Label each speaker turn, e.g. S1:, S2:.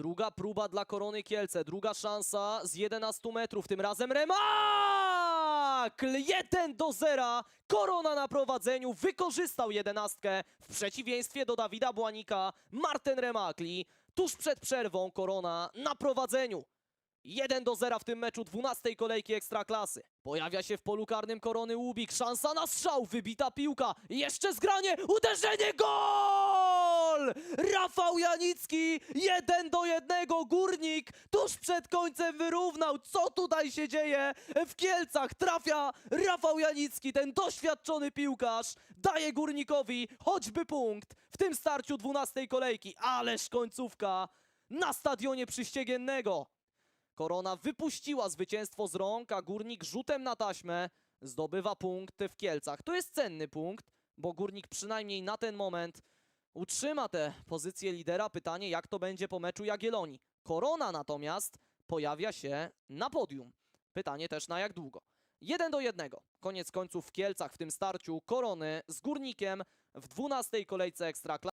S1: Druga próba dla Korony Kielce, druga szansa z 11 metrów, tym razem Remakl! 1 do 0, Korona na prowadzeniu, wykorzystał jedenastkę w przeciwieństwie do Dawida Błanika, Marten Remakli. Tuż przed przerwą Korona na prowadzeniu. 1 do 0 w tym meczu 12 kolejki Ekstraklasy. Pojawia się w polu karnym Korony Łubik. Szansa na strzał, wybita piłka. Jeszcze zgranie, uderzenie, gol! Rafał Janicki, 1 do 1, Górnik tuż przed końcem wyrównał. Co tutaj się dzieje? W Kielcach trafia Rafał Janicki, ten doświadczony piłkarz. Daje Górnikowi choćby punkt w tym starciu 12 kolejki. Ależ końcówka na stadionie Przyściegiennego. Korona wypuściła zwycięstwo z rąk, a Górnik rzutem na taśmę zdobywa punkt w Kielcach. To jest cenny punkt, bo Górnik przynajmniej na ten moment utrzyma tę pozycję lidera. Pytanie, jak to będzie po meczu Jagiellonii. Korona natomiast pojawia się na podium. Pytanie też na jak długo. 1 do 1. Koniec końców w Kielcach w tym starciu Korony z Górnikiem w 12 kolejce Ekstraklasy.